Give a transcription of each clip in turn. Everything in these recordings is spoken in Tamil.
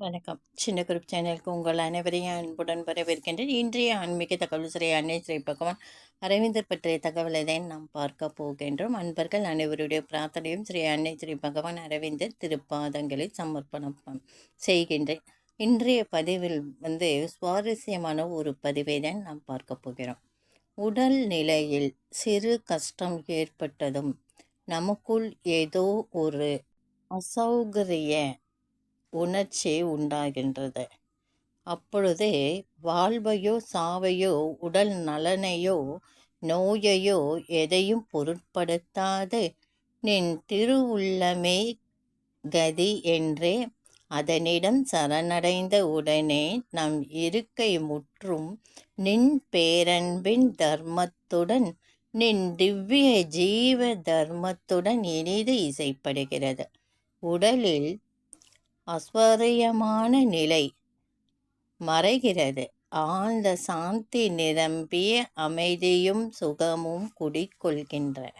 வணக்கம். சின்ன குரூப் சேனலுக்கு உங்கள் அனைவரையும் அன்புடன் வரவேற்கின்றேன். இன்றைய ஆன்மீக தகவல் ஸ்ரீ அன்னை ஸ்ரீ பகவான் அரவிந்தர் பற்றிய தகவலை தான் நாம் பார்க்க போகின்றோம். அன்பர்கள் அனைவருடைய பிரார்த்தனையும் ஸ்ரீ அன்னை ஸ்ரீ பகவான் அரவிந்தர் திருப்பாதங்களை சமர்ப்பணம் செய்கின்றேன். இன்றைய பதிவில் வந்து சுவாரஸ்யமான ஒரு பதிவை தான் நாம் பார்க்க போகிறோம். உடல் நிலையில் சிறு கஷ்டம் ஏற்பட்டதும் நமக்குள் ஏதோ ஒரு அசௌகரிய உணர்ச்சி உண்டாகின்றது. அப்பொழுதே வாழ்வையோ சாவையோ உடல் நலனையோ நோயையோ எதையும் பொருட்படுத்தாது. நின் திருவுள்ளமே கதி என்றே அதனிடம் சரணடைந்த உடனே நம் இருக்கை முற்றும் நின் பேரன்பின் தர்மத்துடன் நின் திவ்ய ஜீவ தர்மத்துடன் இனிது இசைப்படுகிறது. உடலில் அஸ்வரியமான நிலை மறைகிறது. ஆழ்ந்த சாந்தி நிரம்பிய அமைதியும் சுகமும் குடிக்கொள்கின்றன.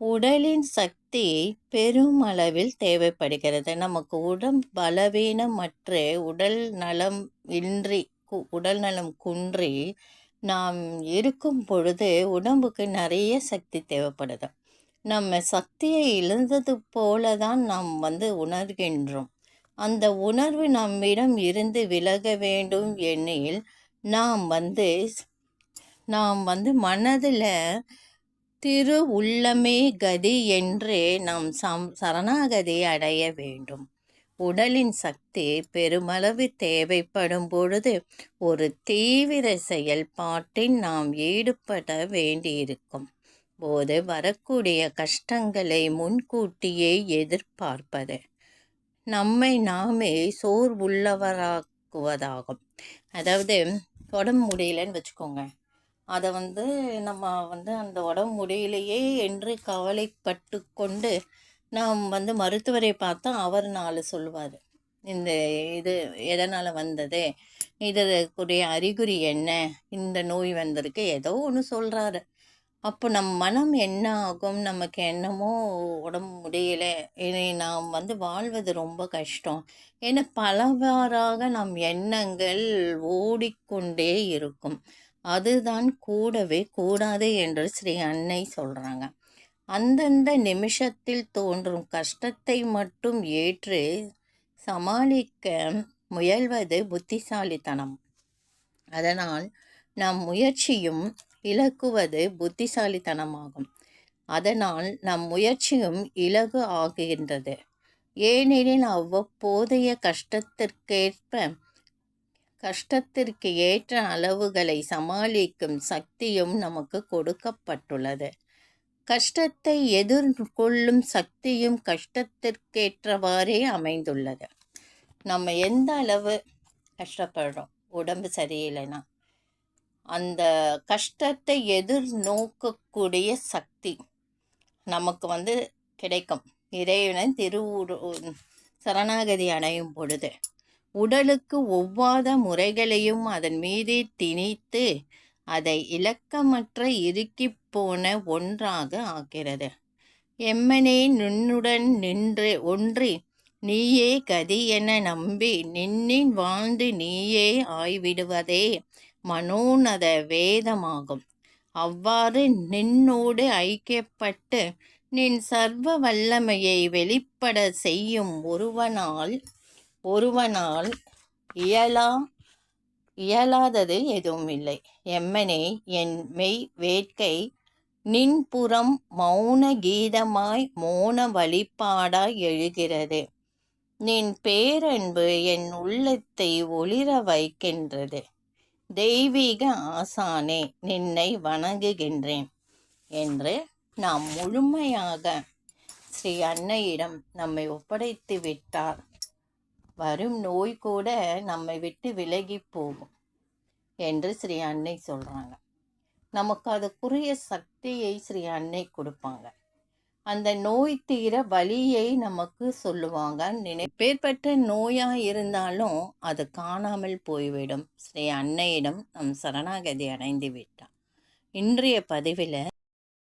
உடலின் சக்தி பெருமளவில் தேவைப்படுகிறது. நமக்கு உடம்பு பலவீனம் மற்ற உடல் நலம் இன்றி உடல் நலம் குன்றி நாம் இருக்கும் பொழுது உடம்புக்கு நிறைய சக்தி தேவைப்படுது. நம்ம சக்தியை இழந்தது போல தான் நாம் வந்து உணர்கின்றோம். அந்த உணர்வு நம்மிடம் இருந்து விலக வேண்டும் எனில் நாம் வந்து நாம் வந்து மனதில் திரு உள்ளமே கதி என்று நாம் சம் சரணாகதி அடைய வேண்டும். உடலின் சக்தி பெருமளவு தேவைப்படும் பொழுது ஒரு தீவிர செயல்பாட்டில் நாம் ஈடுபட வேண்டியிருக்கும். போது வரக்கூடிய கஷ்டங்களை முன்கூட்டியே எதிர்பார்ப்பது. நம்மை நாமே சோர்வுள்ளவராக்குவதாகும். அதாவது உடம்பு முடியலன்னு வச்சுக்கோங்க. அதை வந்து நம்ம வந்து அந்த உடம்பு முடியலையே என்று கவலைப்பட்டு கொண்டு நாம் வந்து மருத்துவரை பார்த்தா அவர் நாலு சொல்லுவார். இந்த இது எதனால் வந்தது? இதற்குரிய அறிகுறி என்ன? இந்த நோய் வந்திருக்கு. ஏதோ ஒன்று சொல்கிறாரு அப்போ நம் மனம் என்ன ஆகும்? நமக்கு என்னமோ உடம்பு முடியல. இனி நாம் வந்து வாழ்வது ரொம்ப கஷ்டம். ஏன்னா பலவாறாக நம் எண்ணங்கள் ஓடிக்கொண்டே இருக்கும். அதுதான் கூடவே கூடாது என்று ஸ்ரீ அன்னை சொல்கிறாங்க அந்தந்த நிமிஷத்தில் தோன்றும் கஷ்டத்தை மட்டும் ஏற்று சமாளிக்க முயல்வது புத்திசாலித்தனம். அதனால் நம் முயற்சியும் இலக்குவது புத்திசாலித்தனமாகும். அதனால் நம் முயற்சியும் இலகு ஆகின்றது ஏனெனில் அவ்வப்போதைய கஷ்டத்திற்கேற்ப கஷ்டத்திற்கு ஏற்ற அளவுகளை சமாளிக்கும் சக்தியும் நமக்கு கொடுக்கப்பட்டுள்ளது. கஷ்டத்தை எதிர்கொள்ளும் சக்தியும் கஷ்டத்திற்கேற்றவாறே அமைந்துள்ளது. நம்ம எந்த அளவு கஷ்டப்படுறோம்? உடம்பு சரியில்லைன்னா அந்த கஷ்டத்தை எதிர்நோக்கக்கூடிய சக்தி நமக்கு வந்து கிடைக்கும். இறைவனின் திருவுரு சரணாகதி அடையும் பொழுது உடலுக்கு ஒவ்வாத முறைகளையும் அதன் மீது திணித்து அதை இலக்கமற்ற இறுக்கி போன ஒன்றாக ஆக்கிறது. எம்மனே நின்னுடன் நின்று ஒன்றி நீயே கதி என நம்பி நின்னின் வாழ்ந்து நீயே ஆய்விடுவதே மனோநத வேதமாகும். அவ்வாறு நின்னோடு ஐக்கியப்பட்டு நின் சர்வ வல்லமையை வெளிப்பட செய்யும் ஒருவனால் ஒருவனால் இயலா இயலாதது எதுவும் இல்லை எம்மனே என் மெய் வேட்கை நின்புறம் மௌன கீதமாய் மோன வழிபாடாய் எழுகிறது. நின் பேரன்பு என் உள்ளத்தை ஒளிர வைக்கின்றது. தெய்வீக ஆசானே நின்னை வணங்குகின்றேன் என்று நாம் முழுமையாக ஸ்ரீ அன்னையிடம் நம்மை ஒப்படைத்து விட்டார். வரும் நோய் கூட நம்மை விட்டு விலகி போகும் என்று ஸ்ரீ அன்னை சொல்கிறாங்க நமக்கு அதுக்குரிய சக்தியை ஸ்ரீ அன்னை கொடுப்பாங்க. அந்த நோய் தீர வழியை நமக்கு சொல்லுவாங்க. நினைப்பேற்பட்ட நோயாக இருந்தாலும் அது காணாமல் போய்விடும். ஸ்ரீ அன்னையிடம் நம் சரணாகதி அடைந்து விட்டான் இன்றைய பதிவில்